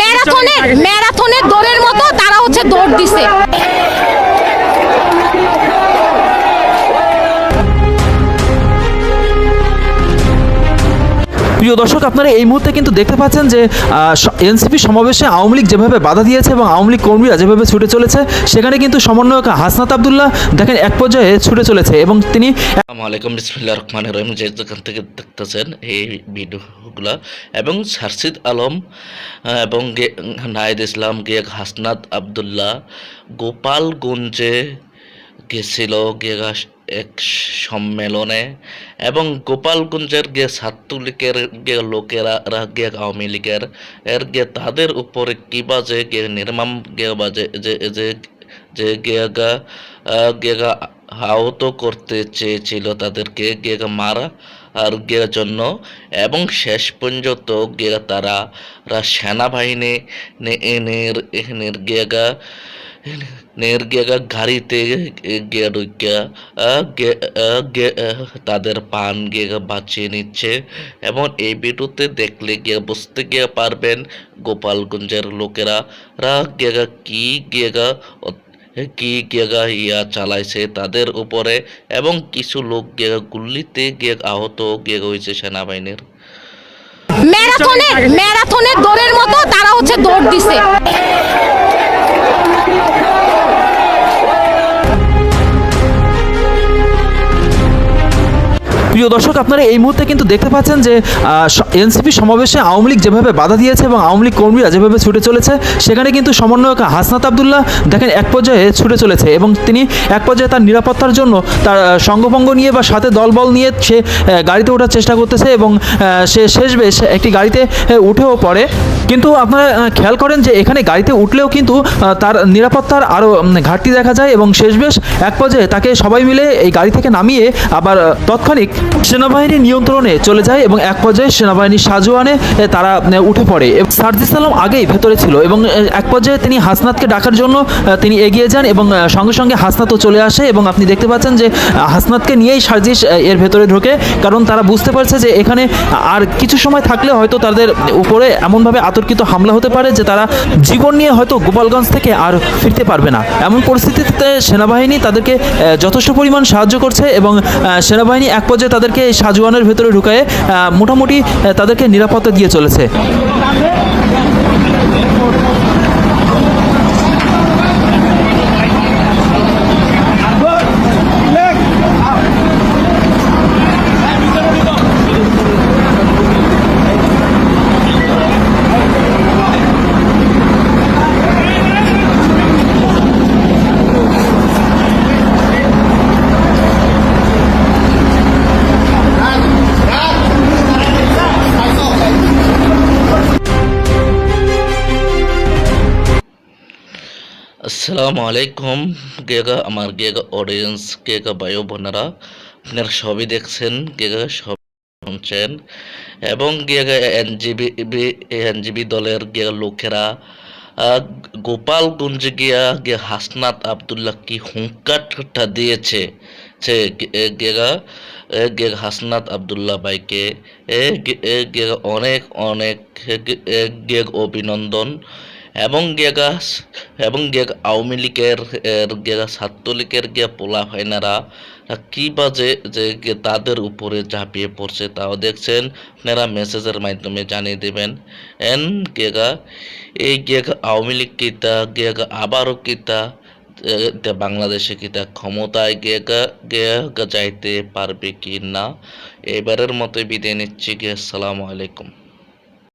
ম্যারাথনের ম্যারাথনের দৌড়ের মতো তারা হচ্ছে দৌড় দিছে। প্রিয় দর্শক, আপনারা এই মুহূর্তে কিন্তু দেখতে পাচ্ছেন যে এনসিপি সমাবেশে আওয়ামী লীগ যেভাবে বাধা দিয়েছে এবং আওয়ামী লীগ কর্মীরা যেভাবে ছুটে চলেছে, সেখানে কিন্তু সমন্বয়ক হাসনাত আবদুল্লাহ দেখেন এক পর্যায়ে ছুটে চলেছে এবং তিনি রহমান রহিম। যে যেখান থেকে দেখতেছেন এই ভিডিওগুলা এবং সারসিদ আলম এবং নাহিদ ইসলাম গিয়ে হাসনাত আবদুল্লাহ, গোপালগঞ্জে গেছিল এক সম্মেলনে এবং গোপালগঞ্জের গিয়ে ছাত্রলীগের গিয়ে লোকেরা গিয়ে আওয়ামী লীগের এর গিয়ে তাদের উপরে কি বাজে গে নির্মাম গে বাজে যে যে যে গেগা গেগা আহত করতে চেয়েছিল তাদেরকে গেগা মারা আর গের জন্য এবং শেষ পর্যন্ত গে তারা সেনাবাহিনী গেগা নের গেগা গাড়িতে গিয়ে ঢুকিয়া তাদের পান গিয়ে বাঁচিয়ে নিচ্ছে। এবং এই ভিডিওতে দেখলে গিয়ে বুঝতে গিয়ে পারবেন গোপালগঞ্জের লোকেরা, রা, গেগা কি গেগা কি গেগা ইয়া চালাইছে তাদের উপরে, এবং কিছু লোক গেগা গুল্লিতে গিয়ে আহত গিয়ে হয়েছে সেনাবাহিনীর। ম্যারাথনের ম্যারাথনের দৌড়ের মতো তারা হচ্ছে দৌড় দিছে। প্রিয় দর্শক, আপনারা এই মুহূর্তে কিন্তু দেখতে পাচ্ছেন যে এনসিপি সমাবেশে আওয়ামী লীগ যেভাবে বাধা দিয়েছে এবং আওয়ামী লীগ কর্মীরা যেভাবে ছুটে চলেছে, সেখানে কিন্তু সমন্বয়ক হাসনাত আবদুল্লাহ দেখেন এক পর্যায়ে ছুটে চলেছে এবং তিনি এক পর্যায়ে তার নিরাপত্তার জন্য তার সঙ্গভঙ্গ নিয়ে বা সাথে দলবল নিয়ে সে গাড়িতে ওঠার চেষ্টা করতেছে এবং সে শেষ বেশ একটি গাড়িতে উঠেও পড়ে। কিন্তু আপনারা খেয়াল করেন যে এখানে গাড়িতে উঠলেও কিন্তু তার নিরাপত্তার আরও ঘাটতি দেখা যায় এবং শেষ বেশ এক পর্যায়ে তাকে সবাই মিলে এই গাড়ি থেকে নামিয়ে আবার তৎক্ষণিক সেনাবাহিনীর নিয়ন্ত্রণে চলে যায় এবং এক পর্যায়ে সেনাবাহিনীর সাজোয়ানে তারা উঠে পড়ে। সার্জিস আলম আগেই ভেতরে ছিল এবং এক পর্যায়ে তিনি হাসনাতকে ডাকার জন্য তিনি এগিয়ে যান এবং সঙ্গে সঙ্গে হাসনাতও চলে আসে এবং আপনি দেখতে পাচ্ছেন যে হাসনাতকে নিয়েই সার্জিস এর ভেতরে ঢোকে। কারণ তারা বুঝতে পারছে যে এখানে আর কিছু সময় থাকলে হয়তো তাদের উপরে এমনভাবে আতর্কিত হামলা হতে পারে যে তারা জীবন নিয়ে হয়তো গোপালগঞ্জ থেকে আর ফিরতে পারবে না। এমন পরিস্থিতিতে সেনাবাহিনী তাদেরকে যথেষ্ট পরিমাণ সাহায্য করছে এবং সেনাবাহিনী এক পর্যায়ে তাদেরকে সাজওয়ানের ভেতরে ঢুকায়ে মোটামুটি তাদেরকে নিরাপত্তা দিয়ে চলেছে। আসসালামু আলাইকুম। গেগা আমার গেগা অডিয়েন্স গেগা বায়ু বোনেরা, আপনারা সবই দেখছেন গেগা সব শুনছেন। এবং গেগা এনজিবি এনজিবি দলের গেগা লোকেরা গোপালগঞ্জে গিয়া, গে হাসনাত আবদুল্লাহ কি হুঙ্কারটা দিয়েছে গে- গেগা গেগা হাসনাত আবদুল্লাহ ভাইকে গে- গেগা অনেক অনেক গে- গেগ অভিনন্দন। এবং গেগা এবং গেগ আওয়ামী লীগের, এর গেগা ছাত্রলীগের গিয়া পোলা ফাইনারা কি বাজে যে তাদের উপরে ঝাঁপিয়ে পড়ছে তাও দেখছেন? আপনারা মেসেজের মাধ্যমে জানিয়ে দেবেন। এন গেগা এই গেগা আওয়ামী লীগ কিতা গেগা আবারও কিতা তে বাংলাদেশে কিতা ক্ষমতায় গেগা গেগা যাইতে পারবে কি না? এবারের মতো বিদায় নিচ্ছি গে আসসালামু আলাইকুম।